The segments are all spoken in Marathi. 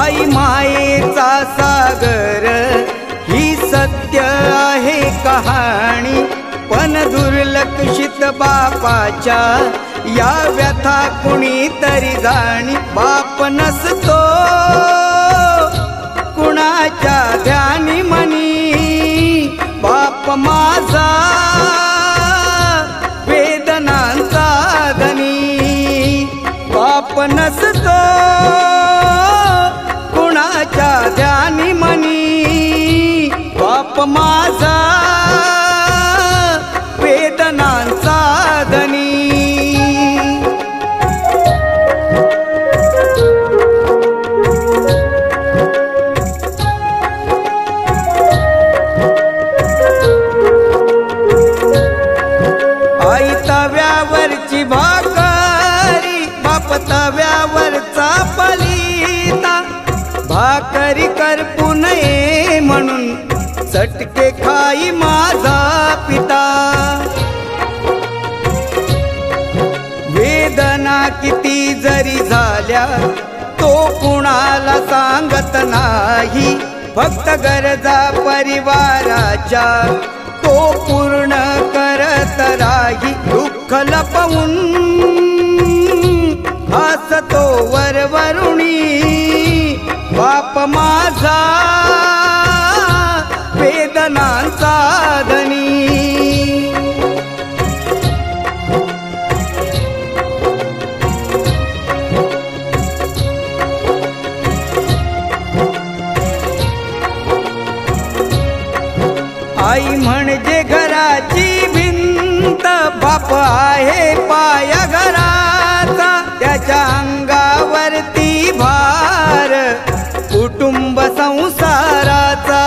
आई मायेचा सागर ही सत्य आहे कहाणी. पण दुर्लक्षित बापाच्या या व्यथा कुणी तरी जाणी. बाप नसतो कुणाच्या ध्यानी मनी. बाप माझा वेदनांचा धनी. बाप नसतो माझ्या ध्यानी मनी बाप माझा वेदनांचा धनी. आई तव्यावरची भाकरी बाप तव्या आई माझा पिता. वेदना किती जरी झाल्या तो कुणाला सांगत नाही. फक्त गरजा परिवाराच्या तो पूर्ण करत राही. दुःख लपवून हसतो वरवरुणी. बाप माझा आई म्हणजे घराची भिंत बाप आहे पाया घराचा त्याच्या अंगावरती भार कुटुंब संसाराचा.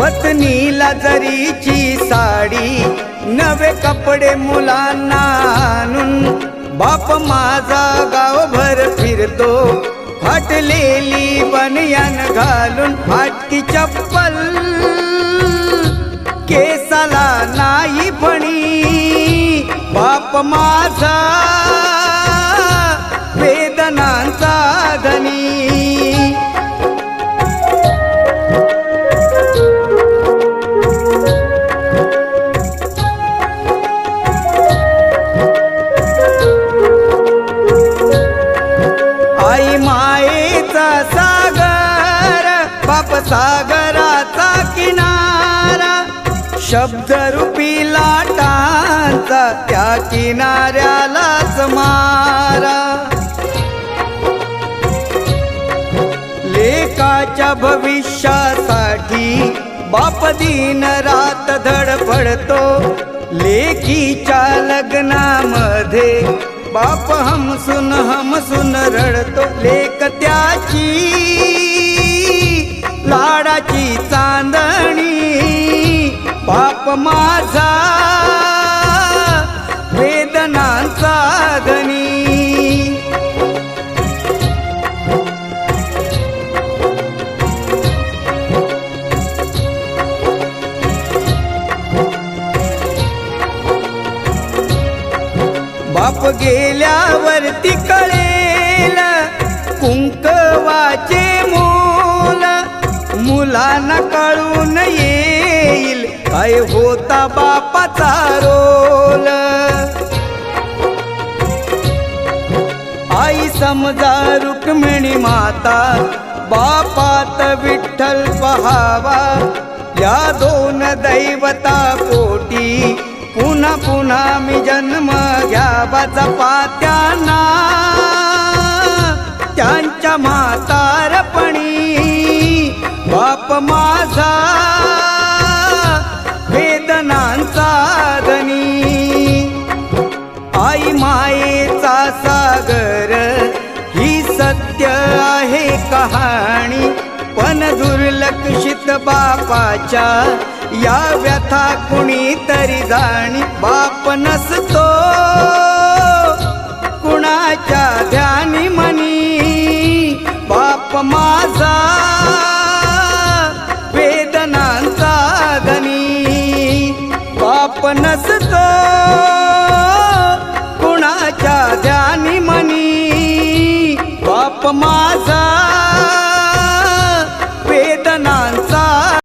पत्नीला जरीची साडी नवे कपडे मुलांना आणून बाप माझा गावभर फिरतो. फाटलेली बनियान घालून फाटकी चप्पल. केसाला नाही फणी बाप माझा सागराचा किनारा शब्दरूपी लाटांचा त्या किनाऱ्यालाच मारा. लेकाच्या भविष्यासाठी बाप दिन रात धडपडतो लेकीच्या लग्नामध्ये बाप सुनहम सुन रडतो. लेक त्याची चांदणी पाप माझा वेदनांचा धनी बाप गेल्यावरती कळेल कुंकवाचे मुलांना कळून येईल. काय होता बापाचा रोल? आई समजा रुक्मिणी माता बापात विठ्ठल पहावा. या दोन दैवता पोटी पुन्हा पुन्हा मी जन्म घ्यावा जपात्यांना त्यांच्या म्हातारपणी माझा वेदनांचा धनी. आई मायेचा सागर ही सत्य आहे कहाणी. पण दुर्लक्षित बापाच्या या व्यथा कुणी तरी जाणी. बाप नसतो कुणाच्या ध्यानी मनी. बाप माझ कुणाच्या ध्यानी मनी? बाप माझ